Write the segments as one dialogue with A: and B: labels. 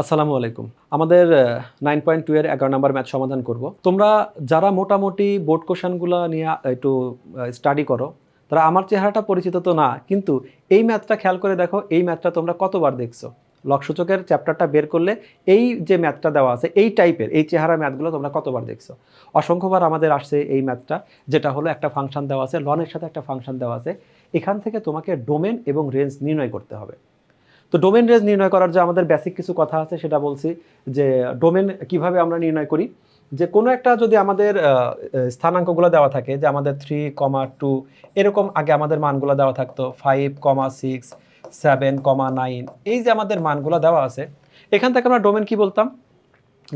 A: আসসালামু আলাইকুম। আমাদের নাইন পয়েন্ট টু এর এগারো নম্বর ম্যাথ সমাধান করব। তোমরা যারা মোটামুটি বোর্ড কোশ্চানগুলো নিয়ে একটু স্টাডি করো, তারা আমার চেহারাটা পরিচিত তো না, কিন্তু এই ম্যাথটা খেয়াল করে দেখো, এই ম্যাথটা তোমরা কতবার দেখছ। লকসূচকের চ্যাপ্টারটা বের করলে এই যে ম্যাথটা দেওয়া আছে, এই টাইপের এই চেহারা ম্যাথগুলো তোমরা কতবার দেখছ। অসংখ্যবার আমাদের আসছে এই ম্যাথটা যেটা হলো একটা ফাংশন দেওয়া আছে, লনের সাথে একটা ফাংশন দেওয়া আছে। এখান থেকে তোমাকে ডোমেন এবং রেঞ্জ নির্ণয় করতে হবে। তো ডোমেন রেঞ্জ নির্ণয় করার যে আমাদের বেসিক কিছু কথা আছে সেটা বলছি যে ডোমেন কীভাবে আমরা নির্ণয় করি? যে কোনো একটা যদি আমাদের স্থানাঙ্কগুলো দেওয়া থাকে, যে আমাদের থ্রি কমা টু এরকম আগে আমাদের মানগুলো দেওয়া থাকতো five comma six seven comma nine এই যে আমাদের মানগুলো দেওয়া আছে, এখান থেকে আমরা ডোমেন কি বলতাম?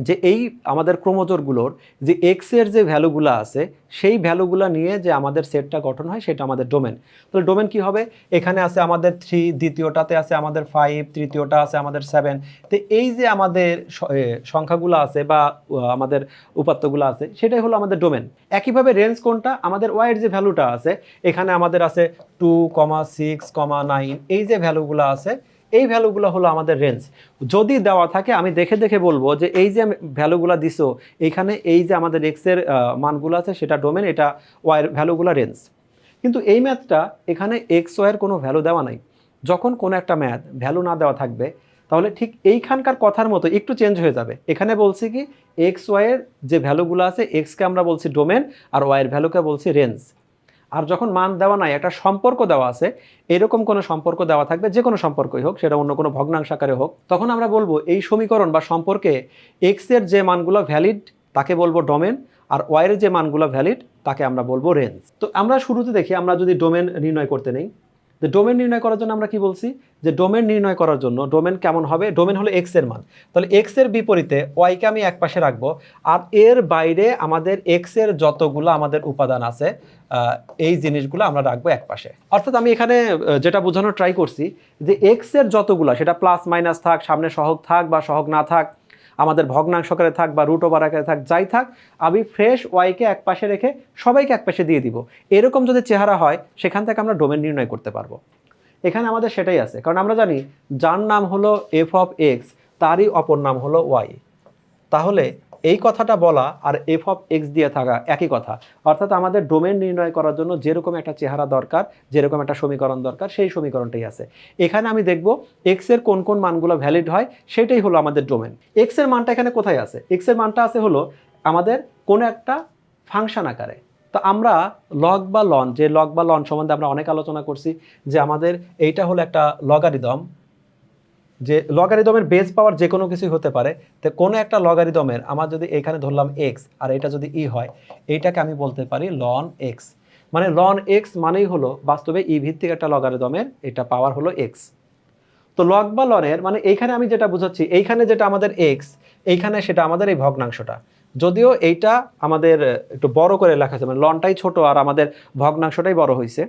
A: যে এই আমাদের ক্রোমোজোরগুলোর যে এক্সের যে ভ্যালুগুলো আছে, সেই ভ্যালুগুলো নিয়ে যে আমাদের সেটটা গঠন হয়, সেটা আমাদের ডোমেন। তাহলে ডোমেন কি হবে? এখানে আছে আমাদের থ্রি দ্বিতীয়টাতে আছে আমাদের ফাইভ তৃতীয়টা আছে আমাদের সেভেন তো এই যে আমাদের সংখ্যাগুলো আছে বা আমাদের উপাত্তগুলো আছে, সেটাই হলো আমাদের ডোমেন। একইভাবে রেঞ্জ কোনটা? আমাদের ওয়াইয়ের যে ভ্যালুটা আছে, এখানে আমাদের আছে two comma six comma nine এই যে ভ্যালুগুলো আছে এই ভ্যালুগুলো হলো আমাদের রেঞ্জ যদি দেওয়া থাকে, আমি দেখে দেখে বলব যে এই যে ভ্যালুগুলো দিছো এইখানে এই যে আমাদের এক্সের মানগুলো আছে, সেটা ডোমেন এটা ওয়াইয়ের ভ্যালুগুলো রেঞ্জ কিন্তু এই ম্যাথটা এখানে এক্স ওয়াইয়ের কোনো ভ্যালু দেওয়া নাই। যখন কোনো একটা ম্যাথ ভ্যালু না দেওয়া থাকবে, তাহলে ঠিক এইখানকার কথার মতো একটু চেঞ্জ হয়ে যাবে। এখানে বলছি কি এক্স ওয়াইয়ের যে ভ্যালুগুলো আছে এক্সকে আমরা বলছি ডোমেন আর ওয়াইয়ের ভ্যালুকে বলছি রেঞ্জ আর যখন মান দেওয়া নাই, একটা সম্পর্ক দেওয়া আছে, এরকম কোনো সম্পর্ক দেওয়া থাকবে, যে কোনো সম্পর্কই হোক, সেটা অন্য কোনো ভগ্নাংশ আকারে হোক, তখন আমরা বলব এই সমীকরণ বা সম্পর্কে এক্সের যে মানগুলো ভ্যালিড তাকে বলব ডোমেন আর ওয়াইয়ের যে মানগুলো ভ্যালিড তাকে আমরা বলব রেঞ্জ তো আমরা শুরুতে দেখি, আমরা যদি ডোমেন নির্ণয় করতে নেই যে ডোমেন নির্ণয় করার জন্য আমরা কি বলছি? যে ডোমেন নির্ণয় করার জন্য ডোমেন কেমন হবে? ডোমেন হলো এক্সের মান। তাহলে এক্সের বিপরীতে ওয়াইকে আমি এক পাশে রাখব আর এর বাইরে আমাদের এক্সের যতগুলো আমাদের উপাদান আছে এই জিনিসগুলো আমরা রাখব এক পাশে অর্থাৎ আমি এখানে যেটা বোঝানোর ট্রাই করছি যে এক্সের যতগুলো, সেটা প্লাস মাইনাস থাক, সামনে সহগ থাক বা সহগ না থাক আমাদের ভগ্নাংশ ভগ্নাংশকারে থাক বা রুট ওভার আকারে থাক, যাই থাক, আমি ফ্রেশ ওয়াইকে এক পাশে রেখে সবাইকে এক পাশে দিয়ে দিব। এরকম যদি চেহারা হয়, সেখান থেকে আমরা ডোমেন নির্ণয় করতে পারব। এখানে আমাদের সেটাই আছে। কারণ আমরা জানি, যার নাম হলো এফ অফ এক্স তারই অপর নাম হলো ওয়াই তাহলে এই কথাটা বলা আর এফ অফ এক্স দিয়ে থাকা একই কথা। অর্থাৎ আমাদের ডোমেন নির্ণয় করার জন্য যেরকম একটা চেহারা দরকার, যেরকম একটা সমীকরণ দরকার, সেই সমীকরণটাই আছে। এখানে আমি দেখব এক্সের কোন কোন মানগুলো ভ্যালিড হয়, সেটাই হলো আমাদের ডোমেন এক্সের মানটা এখানে কোথায় আছে? এক্সের মানটা আছে হলো আমাদের কোনো একটা ফাংশন আকারে। তো আমরা লগ বা লন যে লগ বা লন সম্বন্ধে আমরা অনেক আলোচনা করছি, যে আমাদের এইটা হলো একটা লগারিদম যে লগারিদমের বেস পাওয়ার যে কোনো কিছুই হতে পারে, তো কোনো একটা লগারিদমের আমার যদি এখানে ধরলাম এক্স আর এটা যদি ই হয় এইটাকে আমি বলতে পারি লন এক্স মানে লন এক্স মানেই হলো বাস্তবে ই ভিত্তিক একটা লগারিদমের এটা পাওয়ার হলো এক্স তো লগ বা লনের মানে এইখানে আমি যেটা বুঝাচ্ছি, এইখানে যেটা আমাদের এক্স এইখানে সেটা আমাদের এই ভগ্নাংশটা। যদিও এইটা আমাদের একটু বড় করে লেখা আছে মানে লনটাই ছোট আর আমাদের ভগ্নাংশটাই বড় হয়েছে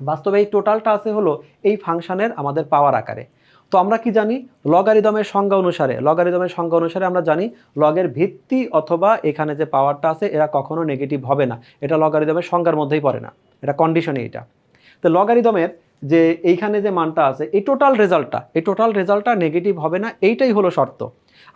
A: বাস্তবে এই টোটালটা আছে হলো এই ফাংশনের আমাদের পাওয়ার আকারে। তো আমরা কি জানি? লগারিদমের সংজ্ঞা অনুসারে, লগারিদমের সংজ্ঞা অনুসারে আমরা জানি লগের ভিত্তি অথবা এখানে যে পাওয়ারটা আছে, এরা কখনো নেগেটিভ হবে না। এটা লগারিদমের সংজ্ঞার মধ্যেই পড়ে না। এটা কন্ডিশনই এটা। তো লগারিদমের যে এইখানে যে মানটা আছে, এই টোটাল রেজাল্টটা এই টোটাল রেজাল্টটা নেগেটিভ হবে না, এইটাই হলো শর্ত।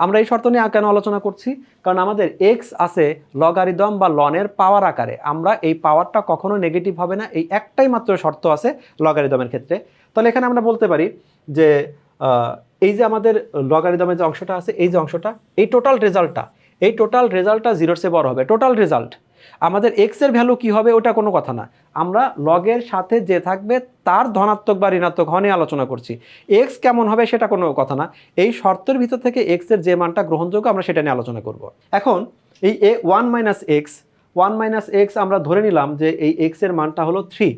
A: আমরা এই শর্ত নিয়ে কেন আলোচনা করছি? কারণ আমাদের এক্স আছে লগারিদম বা লনের পাওয়ার আকারে। আমরা এই পাওয়ারটা কখনো নেগেটিভ হবে না, এই একটাই মাত্র শর্ত আছে লগারিদমের ক্ষেত্রে। তাহলে এখানে আমরা বলতে পারি যে এই যে আমাদের লগারিদমের যে অংশটা আছে, এই যে অংশটা, এই টোটাল রেজাল্টটা এই টোটাল রেজাল্টটা জিরোর চেয়ে বড় হবে। টোটাল রেজাল্ট আমাদের এক্সের ভ্যালু কি হবে ওটা কোনো কথা না। আমরা লগের সাথে যে থাকবে, তার ধনাত্মক বা ঋণাত্মক হনে আলোচনা করছি। এক্স কেমন হবে সেটা কোনো কথা না। এই শর্তের ভিতর থেকে এক্সের যে মানটা গ্রহণযোগ্য আমরা সেটা নিয়ে আলোচনা করব। এখন, এই এ one minus x one minus x আমরা ধরে নিলাম যে এই এক্সের মানটা হলো থ্রি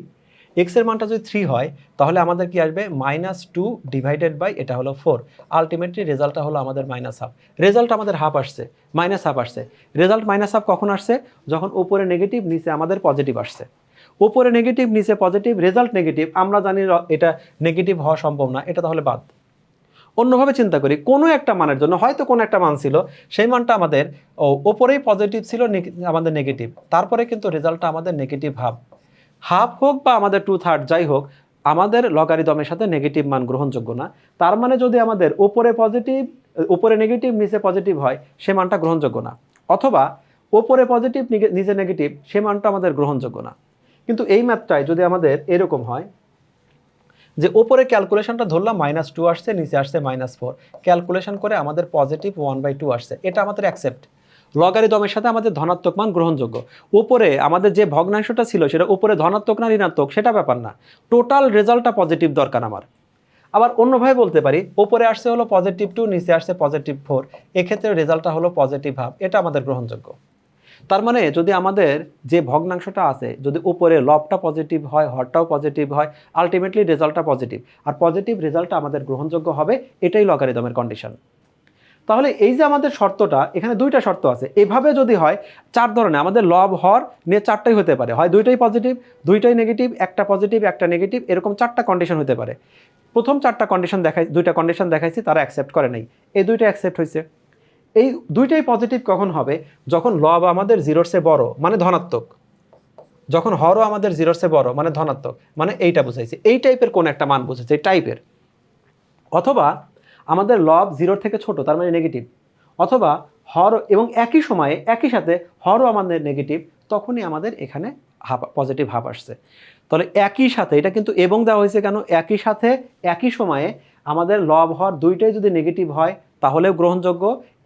A: এক্সের মানটা যদি থ্রি হয়, তাহলে আমাদের কি আসবে? মাইনাস টু ডিভাইডেড বাই এটা হলো ফোর আলটিমেটলি রেজাল্টটা হলো আমাদের মাইনাস হাফ রেজাল্ট আমাদের হাফ আসছে। মাইনাস হাফ আসছে। রেজাল্ট মাইনাস হাফ কখন আসছে? যখন ওপরে নেগেটিভ নিচে আমাদের পজিটিভ আসছে। ওপরে নেগেটিভ নিচে পজিটিভ রেজাল্ট নেগেটিভ আমরা জানি এটা নেগেটিভ হওয়া সম্ভব না। এটা তাহলে বাদ। অন্যভাবে চিন্তা করি, কোনো একটা মানের জন্য, হয়তো কোনো একটা মান ছিল, সেই মানটা আমাদের ওপরেই পজিটিভ ছিল আমাদের নেগেটিভ তারপরে কিন্তু রেজাল্টটা আমাদের নেগেটিভ হাফ হাফ হোক বা আমাদের টু থার্ড যাই হোক, আমাদের লগারিদমের সাথে নেগেটিভ মান গ্রহণযোগ্য না। তার মানে যদি আমাদের উপরে পজিটিভ উপরে নেগেটিভ নিচে পজিটিভ হয়, সে মানটা গ্রহণযোগ্য না। অথবা ওপরে পজিটিভ নিচে নেগেটিভ সে মানটা আমাদের গ্রহণযোগ্য না। কিন্তু এই ম্যাথটায় যদি আমাদের এরকম হয়, যে ওপরে ক্যালকুলেশনটা ধরলাম মাইনাস টু আসছে, নিচে আসছে মাইনাস ফোর ক্যালকুলেশন করে আমাদের পজিটিভ ওয়ান বাই টু আসছে। এটা আমাদের অ্যাকসেপ্ট লগারিদমের সাথে আমাদের ধনাত্মক মান গ্রহণযোগ্য। উপরে আমাদের যে ভগ্নাংশটা ছিল, সেটা উপরে ধনাত্মক না ঋণাত্মক, সেটা ব্যাপার না। টোটাল রেজাল্টটা পজিটিভ দরকার আমার। আবার অন্যভাবে বলতে পারি ওপরে আসছে হলো পজিটিভ টু নিচে আসছে পজিটিভ ফোর এক্ষেত্রে রেজাল্টটা হলো পজিটিভ হাফ এটা আমাদের গ্রহণযোগ্য। তার মানে যদি আমাদের যে ভগ্নাংশটা আছে, যদি উপরে লবটা পজিটিভ হয় হরটাও পজিটিভ হয় আলটিমেটলি রেজাল্টটা পজিটিভ আর পজিটিভ রেজাল্টটা আমাদের গ্রহণযোগ্য হবে, এটাই লগারিদমের কন্ডিশন তাহলে এই যে আমাদের শর্তটা, এখানে দুইটা শর্ত আছে। এভাবে যদি হয়, চার ধরনের, আমাদের লব, হর, নিয়ে চারটাই হতে পারে। হয় দুইটাই পজিটিভ দুইটাই নেগেটিভ একটা পজিটিভ একটা নেগেটিভ এরকম চারটা কন্ডিশন হতে পারে। প্রথম চারটা কন্ডিশন দেখাই, দুইটা কন্ডিশন দেখাইছি, তারা অ্যাকসেপ্ট করে নাই। এই দুইটা অ্যাকসেপ্ট হয়েছে এই দুইটাই পজিটিভ কখন হবে? যখন লব আমাদের জিরোর চেয়ে বড় মানে ধনাত্মক। যখন হরও আমাদের জিরোর চেয়ে বড় মানে ধনাত্মক। মানে এইটা বুঝাইছে। এই টাইপের কোন একটা মান বুঝেছে এই টাইপের অথবা আমাদের লব জিরোর থেকে ছোট, তার মানে নেগেটিভ অথবা হর এবং একই সময়ে একই সাথে হরও আমাদের নেগেটিভ তখনই আমাদের এখানে হাফ পজিটিভ হাফ আসছে। তাহলে একই সাথে, এটা কিন্তু এবং দেওয়া হয়েছে কেন? একই সাথে, একই সময়ে আমাদের লব হর দুইটাই যদি নেগেটিভ হয়, তাহলেও গ্রহণযোগ্য।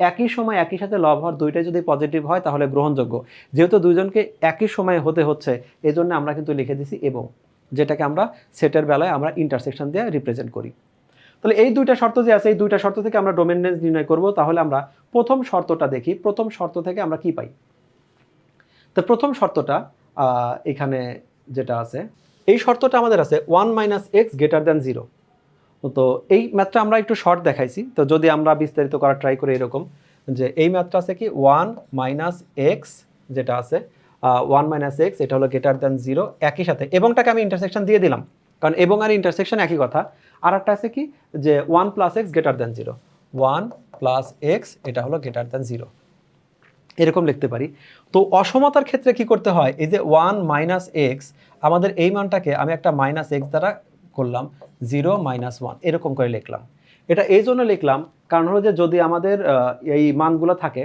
A: একই সময় একই সাথে লব হর দুইটাই যদি পজিটিভ হয়, তাহলে গ্রহণযোগ্য। যেহেতু দুইজনকে একই সময়ে হতে হচ্ছে এই আমরা কিন্তু লিখে দিছি এবং, যেটাকে আমরা সেটের বেলায় আমরা ইন্টারসেকশন দিয়ে রিপ্রেজেন্ট করি। তাহলে এই দুইটা শর্ত যে আছে, এই দুইটা শর্ত থেকে আমরা ডোমেনেন্স নির্ণয় করব, তাহলে আমরা প্রথম শর্তটা দেখি, প্রথম শর্ত থেকে আমরা কি পাই? তো প্রথম শর্তটা এখানে যেটা আছে, এই শর্তটা আমাদের আছে one minus x greater than zero তো এই ম্যাথটা আমরা একটু শর্ট দেখাইছি, তো যদি আমরা বিস্তারিত করার ট্রাই করি এরকম, যে এই ম্যাথটা আছে কি ওয়ান মাইনাস এক্স যেটা আছে ওয়ান মাইনাস এক্স এটা হলো গ্রেটার দ্যান জিরো একই সাথে। এবংটাকে আমি ইন্টারসেকশন দিয়ে দিলাম, কারণ এবং আর ইন্টারসেকশন একই কথা। আর একটা আছে কি? যে one plus x greater than zero one plus x এটা হলো গ্রেটার দ্যান জিরো এরকম লিখতে পারি। তো অসমতার ক্ষেত্রে কি করতে হয়? এই যে ওয়ান মাইনাস এক্স আমাদের এই মানটাকে আমি একটা মাইনাস এক্স দ্বারা করলাম জিরো মাইনাস ওয়ান এরকম করে লিখলাম। এটা এই জন্য লিখলাম, কারণ হলো যে যদি আমাদের এই মানগুলো থাকে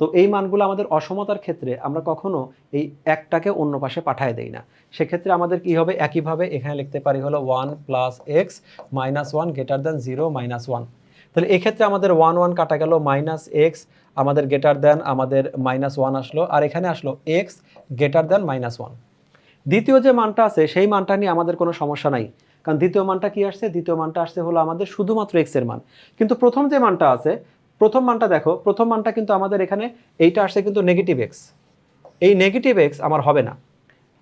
A: তো এই মানগুলো আমাদের অসমতার ক্ষেত্রে আমরা কখনো এই একটাকে অন্য পাশে পাঠায় দেই না। সেক্ষেত্রে আমাদের কি হবে? একইভাবে এখানে লিখতে পারি হলো one plus x minus one greater than zero minus one. তাহলে এক্ষেত্রে আমাদের ওয়ান ওয়ান কাটা গেল মাইনাস এক্স, আমাদের গ্রেটার দেন আমাদের মাইনাস ওয়ান আসলো, আর এখানে আসলো x greater than minus one. দ্বিতীয় যে মানটা আছে, সেই মানটা নিয়ে আমাদের কোনো সমস্যা নাই। কারণ দ্বিতীয় মানটা কি আসছে? দ্বিতীয় মানটা আসছে হলো আমাদের শুধুমাত্র এক্সের মান। কিন্তু প্রথম যে মানটা আছে প্রথম মানটা দেখো, প্রথম মানটা কিন্তু আমাদের এখানে এইটা আসছে কিন্তু নেগেটিভ এক্স এই নেগেটিভ এক্স আমার হবে না।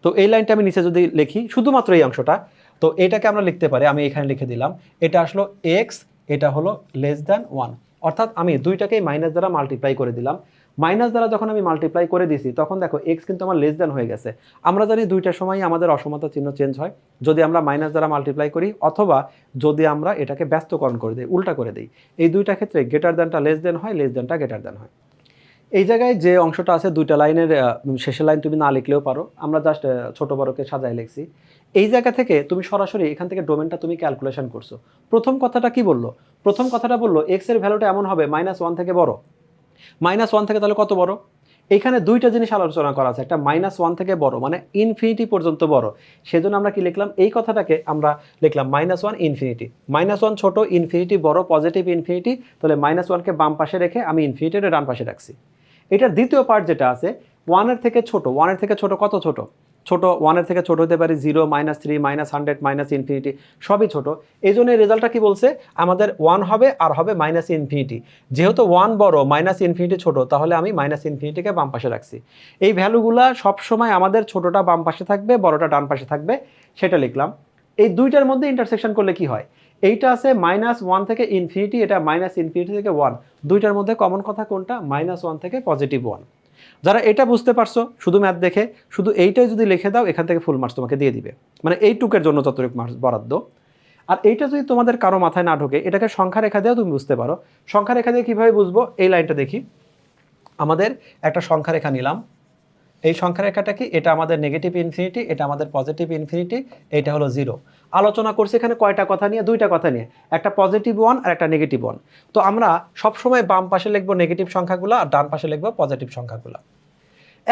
A: তো এই লাইনটা আমি নিচে যদি লিখি, শুধুমাত্র এই অংশটা, তো এটাকে আমরা লিখতে পারি, আমি এখানে লিখে দিলাম, এটা আসলো এক্স এটা হলো লেস দ্যান ওয়ান অর্থাৎ আমি দুইটাকেই মাইনাস দ্বারা মাল্টিপ্লাই করে দিলাম। মাইনাস দ্বারা যখন আমি মাল্টিপ্লাই করে দিছি, তখন দেখো এক্স কিন্তু আমার লেস দ্যান হয়ে গেছে। আমরা জানি দুইটার সময় আমাদের অসমতা চিহ্ন চেঞ্জ হয়। যদি আমরা মাইনাস দ্বারা মাল্টিপ্লাই করি, অথবা যদি আমরা এটাকে ব্যস্তকরণ করে দিই, উল্টা করে দিই। এই দুইটা ক্ষেত্রে গ্রেটার দ্যানটা লেস দ্যান হয় লেস দ্যানটা গ্রেটার দ্যান হয়। এই জায়গায় যে অংশটা আছে, দুইটা লাইনের শেষের লাইন তুমি না লিখলেও পারো। আমরা জাস্ট ছোট বড়কে সাজায় লিখছি। এই জায়গা থেকে তুমি সরাসরি এখান থেকে ডোমেনটা তুমি ক্যালকুলেশন করছ। প্রথম কথাটা কি বলল? প্রথম কথাটা বলল এক্সের ভ্যালুটা এমন হবে মাইনাস ওয়ান থেকে বড়। মাইনাস ওয়ান থেকে তাহলে কত বড়? এখানে দুইটা জিনিস আলোচনা করা আছে, একটা মাইনাস ওয়ান থেকে বড় মানে ইনফিনিটি পর্যন্ত বড়। সেজন্য আমরা কি লিখলাম? এই কথাটাকে আমরা লিখলাম minus one infinity. Minus one ছোট, ইনফিনিটি বড়, পজিটিভ ইনফিনিটি, তাহলে মাইনাস ওয়ানকে বাম পাশে রেখে আমি ইনফিনিটিটা ডান পাশে রাখছি। এটার দ্বিতীয় পার্ট যেটা আছে, ওয়ানের থেকে ছোট, ওয়ানের থেকে ছোট কত ছোট? ছোট ওয়ানের থেকে ছোট হতে পারে zero minus three minus hundred minus infinity সবই ছোট। এই জন্য রেজাল্টটা কি বলছে? আমাদের ওয়ান হবে আর হবে মাইনাস ইনফিনিটি যেহেতু ওয়ান বড় মাইনাস ইনফিনিটি ছোট, তাহলে আমি মাইনাস ইনফিনিটিকে বাম পাশে রাখছি। এই ভ্যালুগুলা সবসময় আমাদের ছোটটা বাম পাশে থাকবে, বড়টা ডান পাশে থাকবে, সেটা লিখলাম। এই দুইটার মধ্যে ইন্টারসেকশন করলে কি হয়? এইটা আছে মাইনাস ওয়ান থেকে ইনফিনিটি এটা মাইনাস ইনফিনিটি থেকে ওয়ান দুইটার মধ্যে কমন কথা কোনটা? মাইনাস ওয়ান থেকে পজিটিভ ওয়ান যারা এটা বুঝতে পারছ, শুধু ম্যাথ দেখে, শুধু এইটাই যদি লিখে দাও, এখান থেকে ফুল মার্কস তোমাকে দিয়ে দিবে। মানে এই টুকের জন্য যতটুকু মার্কস বরাদ্দ। আর এইটা যদি তোমাদের কারও মাথায় না ঢোকে, এটাকে সংখ্যা রেখা দিয়েও তুমি বুঝতে পারো। সংখ্যা রেখা দিয়ে কীভাবে বুঝব? এই লাইনটা দেখি। আমাদের একটা সংখ্যা রেখা নিলাম। এই সংখ্যা রেখাটা কি? এটা আমাদের নেগেটিভ ইনফিনিটি এটা আমাদের পজিটিভ ইনফিনিটি এটা হলো জিরো আলোচনা করছি এখানে কয়টা কথা নিয়ে? দুইটা কথা নিয়ে। একটা পজিটিভ ওয়ান আর একটা নেগেটিভ ওয়ান তো আমরা সবসময় বাম পাশে লিখব নেগেটিভ সংখ্যাগুলো আর ডান পাশে লিখব পজিটিভ সংখ্যাগুলো।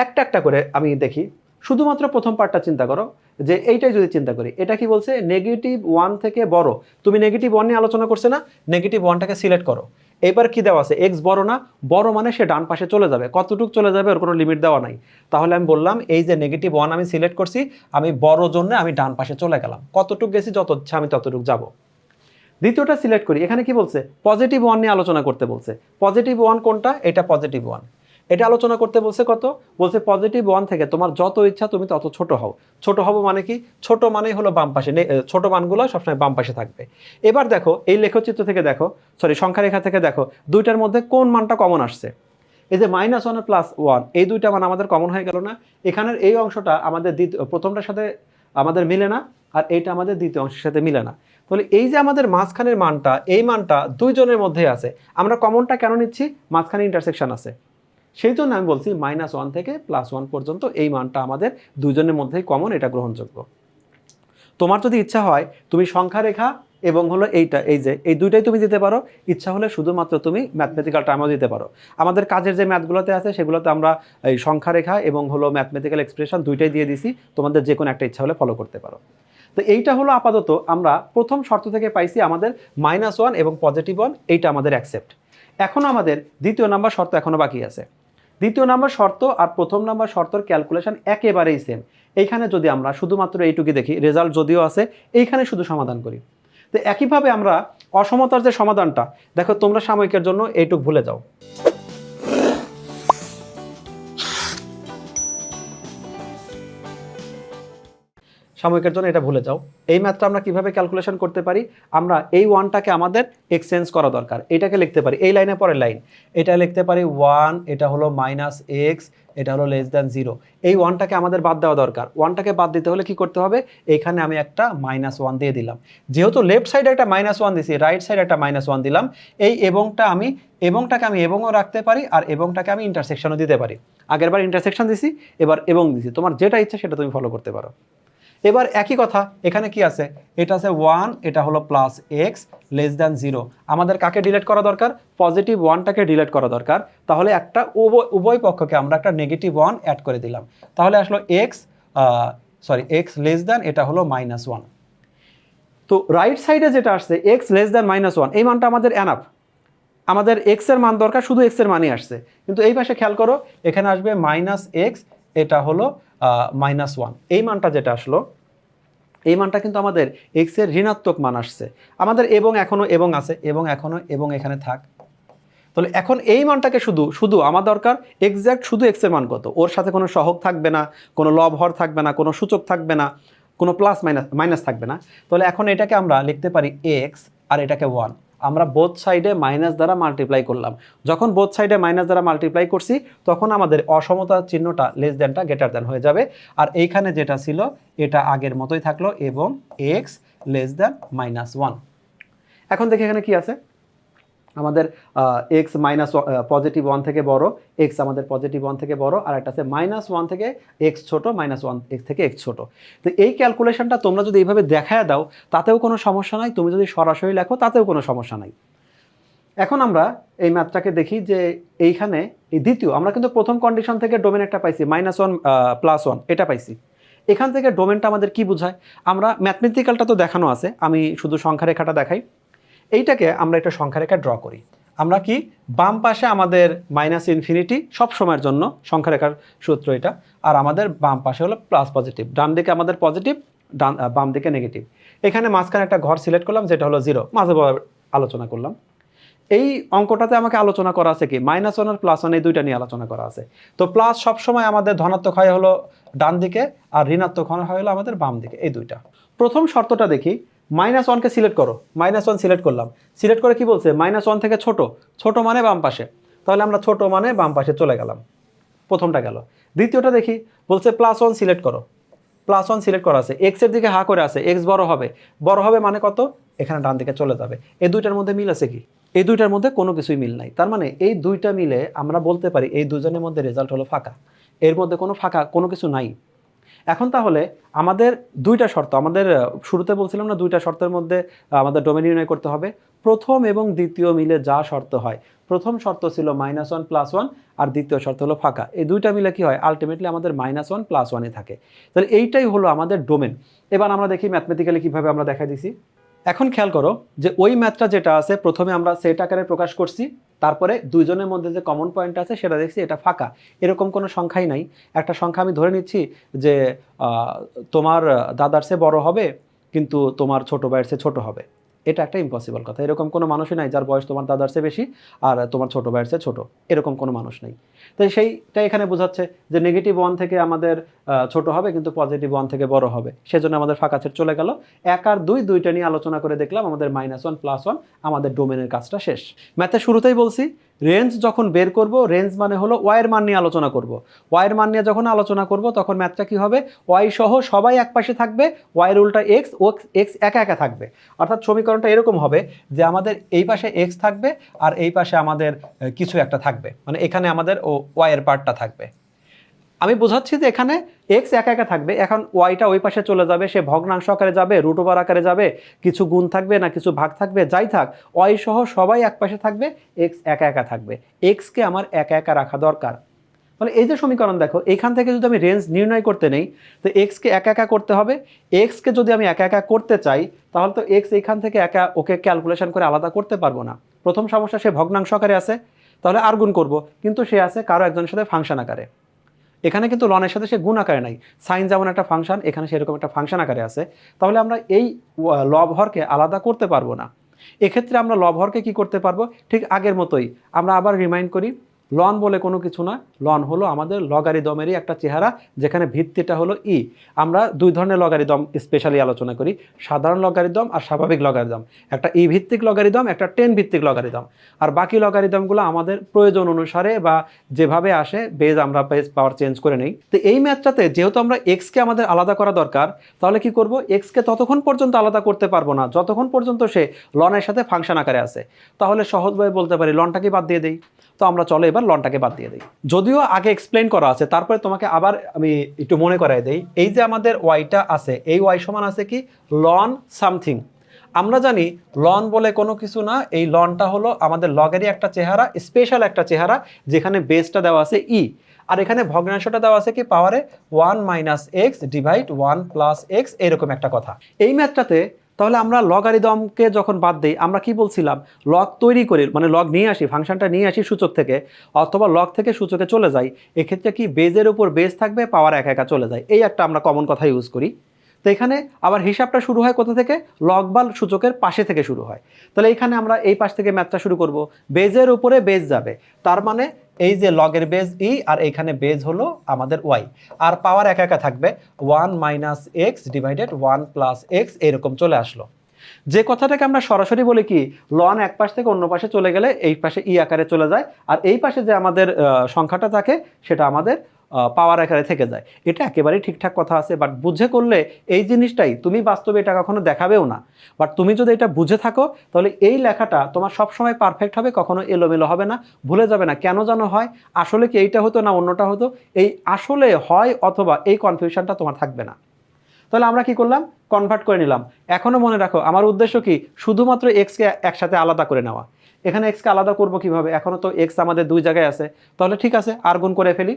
A: একটা একটা করে আমি দেখি। শুধুমাত্র প্রথম পার্টটা চিন্তা করো, যে এইটাই যদি চিন্তা করি, এটা কি বলছে? নেগেটিভ ওয়ান থেকে বড়। তুমি নেগেটিভ ওয়ান নিয়ে আলোচনা করছে না? নেগেটিভ ওয়ানটাকে সিলেক্ট করো। এবার কি দেওয়া আছে? এক্স বড় না? বড় মানে সে ডান পাশে চলে যাবে। কতটুকু চলে যাবে ওর কোনো লিমিট দেওয়া নাই। তাহলে আমি বললাম, এই যে নেগেটিভ ওয়ান আমি সিলেক্ট করছি, আমি বড় জন্য আমি ডান পাশে চলে গেলাম। কতটুকু গেছি, যত ইচ্ছা আমি ততটুকু যাব। দ্বিতীয়টা সিলেক্ট করি। এখানে কি বলছে? পজিটিভ ওয়ান নিয়ে আলোচনা করতে বলছে। পজিটিভ ওয়ান কোনটা? এটা পজিটিভ ওয়ান এটা আলোচনা করতে বলছে কত? বলছে পজিটিভ ওয়ান থেকে, তোমার যত ইচ্ছা তুমি তত ছোট হও। ছোট হব মানে কি? ছোট মানেই হলো বাম পাশে ছোট মানগুলো সবসময় বাম পাশে থাকবে। এবার দেখো, এই লেখচিত্র থেকে দেখো সরি সংখ্যা রেখা থেকে দেখো, দুইটার মধ্যে কোন মানটা কমন আসছে? এই যে মাইনাস ওয়ান প্লাস ওয়ান এই দুইটা মান আমাদের কমন হয়ে গেল না? এখানের এই অংশটা আমাদের দ্বিতীয় প্রথমটার সাথে আমাদের মিলে না, আর এইটা আমাদের দ্বিতীয় অংশের সাথে মিলে না। তাহলে এই যে আমাদের মাঝখানের মানটা, এই মানটা দুইজনের মধ্যে আছে। আমরা কমনটা কেন নিচ্ছি? মাঝখানে ইন্টারসেকশন আছে। সেই জন্য আমি বলছি মাইনাস ওয়ান থেকে প্লাস ওয়ান পর্যন্ত এই মানটা আমাদের দুজনের মধ্যেই কমন এটা গ্রহণযোগ্য। তোমার যদি ইচ্ছা হয়, তুমি সংখ্যা রেখা এবং হলো এইটা, এই যে, এই দুইটাই তুমি দিতে পারো। ইচ্ছা হলে শুধুমাত্র তুমি ম্যাথমেটিক্যাল টার্মও দিতে পারো। আমাদের কাজের যে ম্যাথগুলোতে আছে, সেগুলোতে আমরা এই সংখ্যা রেখা এবং হলো ম্যাথমেটিক্যাল এক্সপ্রেশন দুইটাই দিয়ে দিছি। তোমাদের যে কোনো একটা ইচ্ছা হলে ফলো করতে পারো। তো এইটা হলো আপাতত আমরা প্রথম শর্ত থেকে পাইছি আমাদের মাইনাস ওয়ান এবং পজিটিভ ওয়ান এইটা আমাদের অ্যাকসেপ্ট এখন আমাদের দ্বিতীয় নাম্বার শর্ত এখনও বাকি আছে। দ্বিতীয় নাম্বার শর্ত আর প্রথম নাম্বার শর্তর ক্যালকুলেশন একেবারেই সেম এইখানে যদি আমরা শুধুমাত্র এইটুকু দেখি রেজাল্ট যদিও আছে, এইখানে শুধু সমাধান করি। তো একইভাবে আমরা অসমতার যে সমাধানটা, দেখো তোমরা সাময়িকের জন্য এইটুক ভুলে যাও। সাময়িকের জন্য এটা ভুলে যাও। এই ম্যাথটা আমরা কীভাবে ক্যালকুলেশন করতে পারি? আমরা এই ওয়ানটাকে আমাদের এক্সচেঞ্জ করা দরকার। এটাকে লিখতে পারি, এই লাইনে পরের লাইন এটা লিখতে পারি ওয়ান এটা হলো মাইনাস এক্স এটা হলো লেস দ্যান জিরো এই ওয়ানটাকে আমাদের বাদ দেওয়া দরকার। ওয়ানটাকে বাদ দিতে হলে কি করতে হবে? এখানে আমি একটা মাইনাস ওয়ান দিয়ে দিলাম। যেহেতু লেফট সাইডে একটা মাইনাস ওয়ান দিছি রাইট সাইডে একটা মাইনাস ওয়ান দিলাম, এই এবংটা আমি, এবংটাকে আমি এবংও রাখতে পারি আর এবংটাকে আমি ইন্টারসেকশনও দিতে পারি। আগেরবার ইন্টারসেকশন দিছি, এবার এবং দিছি। তোমার যেটা ইচ্ছা সেটা তুমি ফলো করতে পারো। এবার একই কথা, এখানে কি আছে? এটা আছে ওয়ান এটা হলো plus x less than zero আমাদের কাকে ডিলেট করা দরকার? পজিটিভ ওয়ানটাকে ডিলেট করা দরকার। তাহলে একটা উভয় পক্ষকে আমরা একটা নেগেটিভ ওয়ান অ্যাড করে দিলাম। তাহলে আসলো x sorry x less than এটা হলো মাইনাস ওয়ান তো রাইট সাইডে যেটা আসছে x less than minus one এই মানটা আমাদের অ্যানাফ আমাদের এক্সের মান দরকার, শুধু এক্সের মানই আসছে। কিন্তু এই পাশে খেয়াল করো, এখানে আসবে মাইনাস এক্স এটা হলো মাইনাস ওয়ান এই মানটা যেটা আসলো, এই মানটা কিন্তু আমাদের এক্সের ঋণাত্মক মান আসছে। আমাদের এবং এখনও এবং আছে, এবং এখনও এবং এখানে থাক। তাহলে এখন এই মানটাকে শুধু শুধু আমার দরকার এক্স্যাক্ট শুধু এক্সের মান কত? ওর সাথে কোনো সহগ থাকবে না, কোনো লব হর থাকবে না, কোনো সূচক থাকবে না, কোনো প্লাস মাইনাস মাইনাস থাকবে না। তাহলে এখন এটাকে আমরা লিখতে পারি এক্স আর এটাকে ওয়ান আমরা বোথ সাইডে মাইনাস দ্বারা মাল্টিপ্লাই করলাম। যখন বোথ সাইডে মাইনাস দ্বারা মাল্টিপ্লাই করছি, তখন আমাদের অসমতা চিহ্নটা লেস দ্যানটা গেটার দ্যান হয়ে যাবে। আর এইখানে যেটা ছিল, এটা আগের মতোই থাকল এবং x less than minus one এখন দেখি এখানে কি আছে। আমাদের এক্স মাইনাস পজিটিভ ওয়ান থেকে বড় এক্স আমাদের পজিটিভ ওয়ান থেকে বড়, আর একটা আছে মাইনাস ওয়ান থেকে এক্স ছোট মাইনাস ওয়ান এক্স থেকে এক্স ছোট। তো এই ক্যালকুলেশনটা তোমরা যদি এইভাবে দেখায় দাও, তাতেও কোনো সমস্যা নাই। তুমি যদি সরাসরি লেখো, তাতেও কোনো সমস্যা নাই। এখন আমরা এই ম্যাথটাকে দেখি যে এইখানে, এই দ্বিতীয়, আমরা কিন্তু প্রথম কন্ডিশন থেকে ডোমেন একটা পাইছি মাইনাস ওয়ান প্লাস ওয়ান এটা পাইছি। এখান থেকে ডোমেনটা আমাদের কি বোঝায়? আমরা ম্যাথমেটিক্যালটা তো দেখানো আছে, আমি শুধু সংখ্যা রেখাটা দেখাই। এইটাকে আমরা একটা সংখ্যা রেখা ড্র করি। আমরা কি বাম পাশে আমাদের মাইনাস ইনফিনিটি সব সময়ের জন্য সংখ্যা রেখার সূত্র এটা, আর আমাদের বাম পাশে হলো প্লাস পজিটিভ ডান দিকে আমাদের পজিটিভ ডান বাম দিকে নেগেটিভ এখানে মাঝখানে একটা ঘর সিলেক্ট করলাম, যেটা হলো জিরো মাঝে আলোচনা করলাম। এই অঙ্কটাতে আমাকে আলোচনা করা আছে কি? মাইনাস ওয়ান আর প্লাস ওয়ান এই দুইটা নিয়ে আলোচনা করা আছে। তো প্লাস সবসময় আমাদের ধনাত্মক হয় হলো ডান দিকে, আর ঋণাত্মক হয় হলো আমাদের বাম দিকে, এই দুইটা। প্রথম শর্তটা দেখি মাইনাস ওয়ানকে সিলেক্ট করো। মাইনাস ওয়ান সিলেক্ট করলাম। সিলেক্ট করে কি বলছে? মাইনাস ওয়ান থেকে ছোট। ছোট মানে বাম পাশে। তাহলে আমরা ছোট মানে বাম পাশে চলে গেলাম। প্রথমটা গেল। দ্বিতীয়টা দেখি। বলছে প্লাস ওয়ান সিলেক্ট করো। প্লাস ওয়ান সিলেক্ট করা আছে। এক্সের দিকে হা করে আছে। এক্স বড় হবে। বড় হবে মানে কত? এখানে ডান দিকে চলে যাবে। এই দুইটার মধ্যে মিল আছে কি? এই দুইটার মধ্যে কোনো কিছুই মিল নাই। তার মানে এই দুইটা মিলে আমরা বলতে পারি এই দুজনের মধ্যে রেজাল্ট হলো ফাঁকা। এর মধ্যে কোনো ফাঁকা কোনো কিছু নাই। এখন তাহলে আমাদের দুইটা শর্ত, আমাদের শুরুতে বলছিলাম না দুইটা শর্তের মধ্যে আমাদের ডোমেন নির্ণয় করতে হবে। প্রথম এবং দ্বিতীয় মিলে যা শর্ত হয়। প্রথম শর্ত ছিল মাইনাস ওয়ান প্লাস ওয়ান আর দ্বিতীয় শর্ত হলো ফাঁকা। এই দুইটা মিলে কি হয়? আলটিমেটলি আমাদের মাইনাস ওয়ান প্লাস ওয়ানে থাকে। তাহলে এইটাই হলো আমাদের ডোমেন এবার আমরা দেখি ম্যাথমেটিক্যালি কীভাবে আমরা দেখা দিছি। এখন খেয়াল করো যে ওই ম্যাথটা যেটা আছে, প্রথমে আমরা সেট আকারে প্রকাশ করছি, তারপরে দুইজনের মধ্যে যে কমন পয়েন্ট আছে, সেটা দেখছি এটা ফাঁকা। এরকম কোনো সংখ্যাই নাই। একটা সংখ্যা আমি ধরে নিচ্ছি যে তোমার দাদার সে বড় হবে, কিন্তু তোমার ছোটো ভাইয়ের সে ছোটো হবে। এটা একটা ইম্পসিবল কথা। এরকম কোনো মানুষই নাই যার বয়স তোমার দাদার চেয়ে বেশি আর তোমার ছোটো ভাইয়ের চেয়ে ছোটো। এরকম কোনো মানুষ নেই। তো সেইটা এখানে বোঝাচ্ছে যে নেগেটিভ ওয়ান থেকে আমাদের ছোট হবে কিন্তু পজিটিভ ওয়ান থেকে বড় হবে। সেজন্য আমাদের ফাঁকা ছেড়ে চলে গেল। এক আর দুই দুইটা নিয়ে আলোচনা করে দেখলাম আমাদের মাইনাস ওয়ান প্লাস ওয়ান আমাদের ডোমেনের কাজটা শেষ। ম্যাথের শুরুতেই বলছি রেঞ্জ যখন বের করব, রেঞ্জ মানে হলো ওয়াইয়ের মান নিয়ে আলোচনা করব। ওয়াইয়ের মান নিয়ে যখন আলোচনা করব, তখন ম্যাথটা কি হবে? ওয়াই সহ সবাই এক পাশে থাকবে ওয়াইয়ের উল্টা এক্স, ও এক্স একা একা থাকবে। অর্থাৎ সমীকরণটা এরকম হবে যে আমাদের এই পাশে এক্স থাকবে আর এই পাশে আমাদের কিছু একটা থাকবে। মানে এখানে আমাদের ও ওয়াইয়ের পার্টটা থাকবে। আমি বোঝাচ্ছি যে এখানে এক্স একা একা থাকবে, এখন ওয়াইটা ওই পাশে চলে যাবে, সে ভগ্নাংশ আকারে যাবে রুট ওভার আকারে যাবে, কিছু গুণ থাকবে না, কিছু ভাগ থাকবে, যাই থাক ওয়াই সহ সবাই এক পাশে থাকবে এক্স একা একা থাকবে। এক্সকে আমার একা একা রাখা দরকার। মানে এই যে সমীকরণ দেখো, এখান থেকে যদি আমি রেঞ্জ নির্ণয় করতে নেই, তো এক্সকে একা একা করতে হবে। এক্সকে যদি আমি একা একা করতে চাই, তাহলে তো এক্স এখান থেকে একা ওকে ক্যালকুলেশন করে আলাদা করতে পারব না। প্রথম সমস্যা, সে ভগ্নাংশ আকারে আছে, তাহলে আর গুণ করব, কিন্তু সে আছে কারও একজনের সাথে ফাংশন আকারে। এখানে কিন্তু লনের সাথে সে গুণ আকারে নাই। সাইন যেমন একটা ফাংশন, এখানে সেরকম একটা ফাংশন আকারে আছে। তাহলে আমরা এই লভরকে আলাদা করতে পারব না। এক্ষেত্রে আমরা লব হরকে কি করতে পারব? ঠিক আগের মতোই। আমরা আবার রিমাইন্ড করি লন বলে কোনো কিছু না লন হলো আমাদের লগারিদমেরই একটা চেহারা, যেখানে ভিত্তিটা হলো ই। আমরা দুই ধরনের লগারিদম স্পেশালি আলোচনা করি, সাধারণ লগারিদম আর স্বাভাবিক লগারিদম। একটা ই ভিত্তিক লগারিদম, একটা টেন ভিত্তিক লগারিদম। আর বাকি লগারিদমগুলো আমাদের প্রয়োজন অনুসারে বা যেভাবে আসে বেজ আমরা বেজ পাওয়ার চেঞ্জ করে নেই। তো এই ম্যাচটাতে যেহেতু আমরা এক্সকে আমাদের আলাদা করা দরকার, তাহলে কি করব? এক্সকে ততক্ষণ পর্যন্ত আলাদা করতে পারব না। যতক্ষণ পর্যন্ত সে লনের সাথে ফাংশন আকারে আছে। তাহলে সহজভাবে বলতে পারি, লনটাকে বাদ দিয়ে দেই। তো আমরা চলো এবার লনটাকে বাদ দিয়ে দিই। যদিও আগে এক্সপ্লেন করা আছে, তারপরে তোমাকে আবার আমি একটু মনে করাই দেই। এই যে আমাদের ওয়াইটা আছে, এই ওয়াই সমান আছে কি? লন সামথিং আমরা জানি লন বলে কোনো কিছু না, এই লনটা হলো আমাদের লগেরই একটা চেহারা স্পেশাল একটা চেহারা, যেখানে বেসটা দেওয়া আছে ই আর এখানে ভগ্নাংশটা দেওয়া আছে কি? পাওয়ারে one minus x divide one plus x এরকম একটা কথা। এই ম্যাথটাতে তাহলে আমরা লগারিদমকে যখন বাদ দিই, আমরা কি বলছিলাম? লগ তৈরি করি মানে লগ নিয়ে আসি ফাংশনটা নিয়ে আসি সূচক থেকে, অথবা লগ থেকে সূচকে চলে যাই, এক্ষেত্রে কি বেজের উপর বেজ থাকবে পাওয়ার একা একা চলে যায়? এই একটা আমরা কমন কথা ইউজ করি। তো এখানে আবার হিসাবটা শুরু হয় কোথা থেকে? লগ বা সূচকের পাশে থেকে শুরু হয়। তাহলে এখানে আমরা এই পাশ থেকে ম্যাথটা শুরু করব। বেজের উপরে বেজ যাবে। তার মানে এই যে লগের বেজ ই আর এইখানে বেজ হলো আমাদের ওয়াই আর পাওয়ার একা একা থাকবে one minus x divided one plus x এরকম চলে আসলো। যে কথাটাকে আমরা সরাসরি বলি কি লন এক পাশ থেকে অন্য পাশে চলে গেলে এই পাশে ই আকারে চলে যায়, আর এই পাশে যে আমাদের সংখ্যাটা থাকে, সেটা আমাদের পাওয়ার আকারে থেকে যায়। এটা একেবারেই ঠিকঠাক কথা আছে বাট বুঝে করলে এই জিনিসটাই, তুমি বাস্তবে এটা কখনো দেখাবেও না। বাট তুমি যদি এটা বুঝে থাকো, তাহলে এই লেখাটা তোমার সবসময় পারফেক্ট হবে, কখনো এলোমেলো হবে না, ভুলে যাবে না কেন যেন হয়, আসলে কি এইটা হতো না অন্যটা হতো, এই আসলে হয় অথবা এই কনফিউশনটা তোমার থাকবে না। তাহলে আমরা কি করলাম? কনভার্ট করে নিলাম। এখনও মনে রাখো, আমার উদ্দেশ্য কি? শুধুমাত্র এক্সকে একসাথে আলাদা করে নেওয়া। এখানে এক্সকে আলাদা করব কীভাবে? এখনও তো এক্স আমাদের দুই জায়গায় আছে। তাহলে ঠিক আছে, আর গুণ করে ফেলি।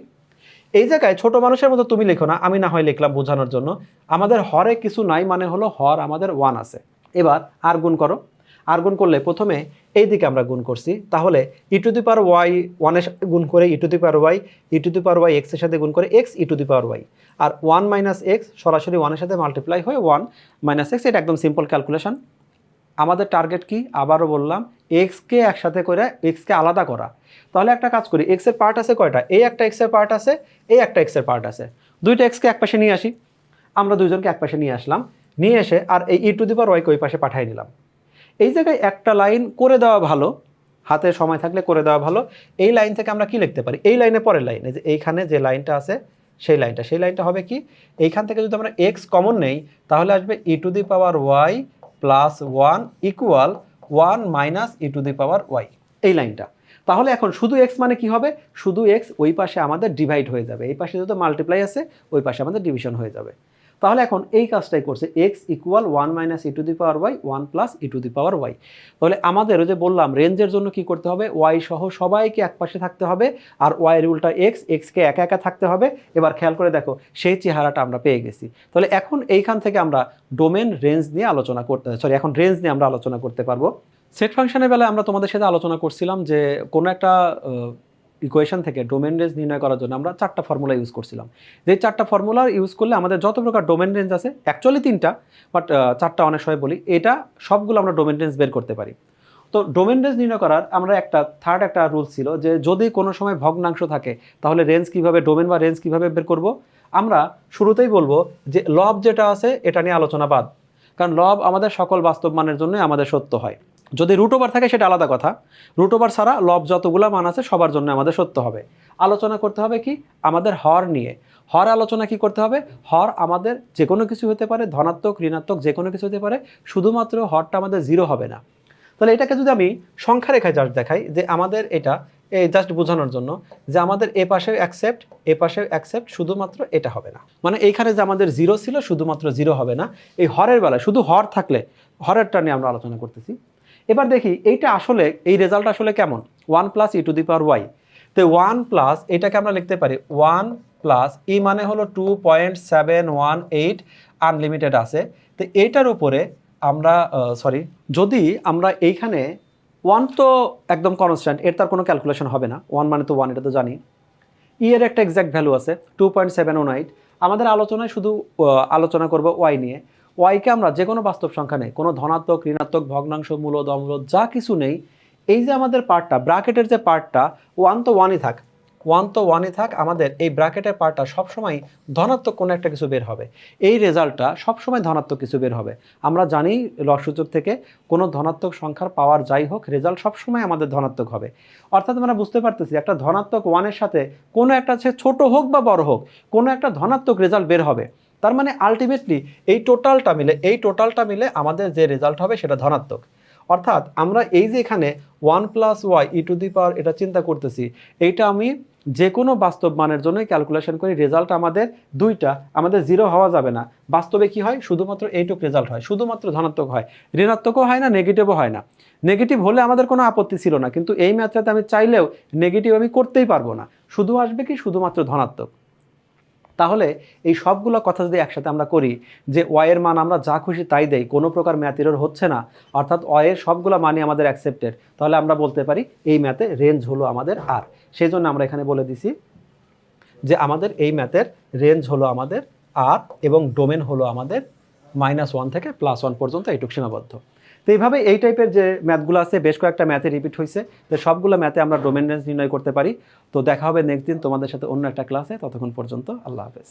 A: এই জায়গায় ছোট মানুষের মতো তুমি লেখো না, আমি না হয় লিখলাম বোঝানোর জন্য। আমাদের হরে কিছু নাই মানে হলো হর আমাদের ওয়ান আছে। এবার আর গুণ করো। আর গুণ করলে প্রথমে এই দিকে আমরা গুণ করছি, তাহলে ই টু দি পাওয়ার ওয়াই ওয়ানের সাথে গুণ করে e to the power y e to the power y এক্সের সাথে গুণ করে x e to the power y R one minus x সরাসরি ওয়ানের সাথে মাল্টিপ্লাই হয় ওয়ান মাইনাস এক্স এটা একদম সিম্পল ক্যালকুলেশন আমাদের টার্গেট কি? আবারও বললাম এক্সকে একসাথে করে এক্সকে আলাদা করা। তাহলে একটা কাজ করি এক্সের পার্ট আছে কয়টা? এই একটা এক্সের পার্ট আছে, এই একটা এক্সের পার্ট আছে। দুইটা এক্সকে এক পাশে নিয়ে আসি। আমরা দুইজনকে এক পাশে নিয়ে আসলাম। নিয়ে এসে আর এই ই টু দি পাওয়ার ওয়াইকে ওই পাশে পাঠিয়ে নিলাম। এই জায়গায় একটা লাইন করে দেওয়া ভালো, হাতে সময় থাকলে করে দেওয়া ভালো। এই লাইন থেকে আমরা কি লিখতে পারি? এই লাইনে পরের লাইনে যে এইখানে যে লাইনটা আছে, সেই লাইনটা সেই লাইনটা হবে কি? এইখান থেকে যদি আমরা এক্স কমন নেই, তাহলে আসবে e to the power y plus one equal one minus e to the power y এই লাইনটা। তাহলে এখন শুধু এক্স মানে কি হবে? শুধু এক্স ওই পাশে আমাদের ডিভাইড হয়ে যাবে। এই পাশে যেহেতু মাল্টিপ্লাই আছে, ওই পাশে আমাদের ডিভিশন হয়ে যাবে। তাহলে এখন এই কাজটাই করছে x equal one minus e to the power y one plus e to the power y তাহলে আমাদের যে বললাম রেঞ্জের জন্য কি করতে হবে? ওয়াই সহ সবাইকে এক পাশে থাকতে হবে, আর ওয়াইয়ের উল্টা এক্স এক্সকে একা একা থাকতে হবে। এবার খেয়াল করে দেখো, সেই চেহারাটা আমরা পেয়ে গেছি। তাহলে এখন এইখান থেকে আমরা ডোমেন রেঞ্জ নিয়ে আলোচনা করতে সরি এখন রেঞ্জ নিয়ে আমরা আলোচনা করতে পারব। সেট ফাংশনের বেলায় আমরা তোমাদের সাথে আলোচনা করছিলাম যে কোনো একটা ইকুয়েশন থেকে ডোমেন রেঞ্জ নির্ণয় করার জন্য আমরা চারটা ফর্মুলা ইউজ করছিলাম। যে চারটা ফর্মুলা ইউজ করলে আমাদের যত প্রকার ডোমেন রেঞ্জ আছে অ্যাকচুয়ালি তিনটা বাট চারটা অনেক সময় বলি, এটা সবগুলো আমরা ডোমেন রেঞ্জ বের করতে পারি। তো ডোমেন রেঞ্জ নির্ণয় করার আমরা একটা থার্ড একটা রুল ছিল যে যদি কোনো সময় ভগ্নাংশ থাকে, তাহলে রেঞ্জ কীভাবে ডোমেন বা রেঞ্জ কীভাবে বের করব? আমরা শুরুতেই বলব যে লব যেটা আছে, এটা নিয়ে আলোচনা বাদ। কারণ লব আমাদের সকল বাস্তব মানের জন্য আমাদের সত্য হয়। যদি রুট ওভার থাকে সেটা আলাদা কথা। রুট ওভার ছাড়া লব যতগুলো মান আছে সবার জন্য আমাদের সত্য হবে। আলোচনা করতে হবে কি? আমাদের হর নিয়ে। হর আলোচনা কি করতে হবে? হর আমাদের যে কোনো কিছু হতে পারে, ধনাত্মক, ঋণাত্মক যে কোনো কিছু হতে পারে, শুধুমাত্র হরটা আমাদের জিরো হবে না। তাহলে এটাকে যদি আমি সংখ্যা রেখায় জাস্ট দেখাই, যে আমাদের এটা, এই জাস্ট বোঝানোর জন্য, যে আমাদের এ পাশে অ্যাকসেপ্ট এ পাশে অ্যাকসেপ্ট শুধুমাত্র এটা হবে না। মানে এইখানে যে আমাদের জিরো ছিল, শুধুমাত্র জিরো হবে না। এই হরের বেলায়, শুধু হর থাকলে, হরেরটা নিয়ে আমরা আলোচনা করতেছি। এবার দেখি, এইটা আসলে, এই রেজাল্ট আসলে কেমন? One plus e to the power y তো ওয়ান প্লাস এটাকে আমরা লিখতে পারি ওয়ান প্লাস ই মানে হলো two point seven one eight unlimited আছে। তো এইটার উপরে আমরা সরি যদি আমরা এইখানে ওয়ান তো একদম কনস্ট্যান্ট এর তার কোনো ক্যালকুলেশন হবে না। ওয়ান মানে তো ওয়ান এটা তো জানি। ই এর একটা এক্স্যাক্ট ভ্যালু আছে two point seven one eight আমাদের আলোচনায় শুধু আলোচনা করব ওয়াই নিয়ে। ওয়াইকে আমরা যে কোনো বাস্তব সংখ্যা নেই, কোনো ধনাত্মক, ঋণাত্মক, ভগ্নাংশ, মূলদ, অমূলদ, যা কিছু নেই, এই যে আমাদের পার্টটা, ব্র্যাকেটের যে পার্টটা ওয়ান তো ওয়ানই থাক ওয়ান তো ওয়ানই থাক, আমাদের এই ব্র্যাকেটের পার্টটা সবসময় ধনাত্মক কোনো একটা কিছু বের হবে। এই রেজাল্টটা সবসময় ধনাত্মক কিছু বের হবে। আমরা জানি লসূচক থেকে কোনো ধনাত্মক সংখ্যার পাওয়ার যাই হোক, রেজাল্ট সবসময় আমাদের ধনাত্মক হবে। অর্থাৎ আমরা বুঝতে পারতেছি, একটা ধনাত্মক ওয়ানের সাথে কোনো একটা সে ছোটো হোক বা বড় হোক, কোনো একটা ধনাত্মক রেজাল্ট বের হবে। তার মানে আলটিমেটলি এই টোটালটা মিলে, এই টোটালটা মিলে আমাদের যে রেজাল্ট হবে সেটা ধনাত্মক। অর্থাৎ আমরা এই যে এখানে one plus y e to the power এটা চিন্তা করতেছি, এইটা আমি যে কোনো বাস্তব মানের জন্যই ক্যালকুলেশন করি রেজাল্ট আমাদের দুইটা, আমাদের জিরো হওয়া যাবে না। বাস্তবে কি হয়? শুধুমাত্র এইটুক রেজাল্ট হয়, শুধুমাত্র ধনাত্মক হয়। ঋণাত্মকও হয় না নেগেটিভও হয় না। নেগেটিভ হলে আমাদের কোনো আপত্তি ছিল না, কিন্তু এই ম্যাথটাতে আমি চাইলেও নেগেটিভ আমি করতেই পারব না। শুধু আসবে কি? শুধুমাত্র ধনাত্মক। তাহলে এই সবগুলো কথা যদি একসাথে আমরা করি যে ওয়ের মান আমরা যা খুশি তাই দেই, কোনো প্রকার ম্যাথ এরর হচ্ছে না, অর্থাৎ ওয়ের সবগুলো মানই আমাদের অ্যাকসেপ্টেড তাহলে আমরা বলতে পারি এই ম্যাথে রেঞ্জ হলো আমাদের আর সেই জন্য আমরা এখানে বলে দিছি যে আমাদের এই ম্যাথের রেঞ্জ হলো আমাদের আর এবং ডোমেন হলো আমাদের মাইনাস ওয়ান থেকে প্লাস ওয়ান পর্যন্ত এইটুক সীমাবদ্ধ। তো এইভাবে এই টাইপের যে ম্যাথগুলো আছে, বেশ কয়েকটা ম্যাথে রিপিট হয়েছে তো সবগুলো ম্যাথে আমরা ডোমেন রেঞ্জ নির্ণয় করতে পারি। তো দেখা হবে নেক্সট দিন তোমাদের সাথে অন্য একটা ক্লাসে ততক্ষণ পর্যন্ত আল্লাহ হাফেজ।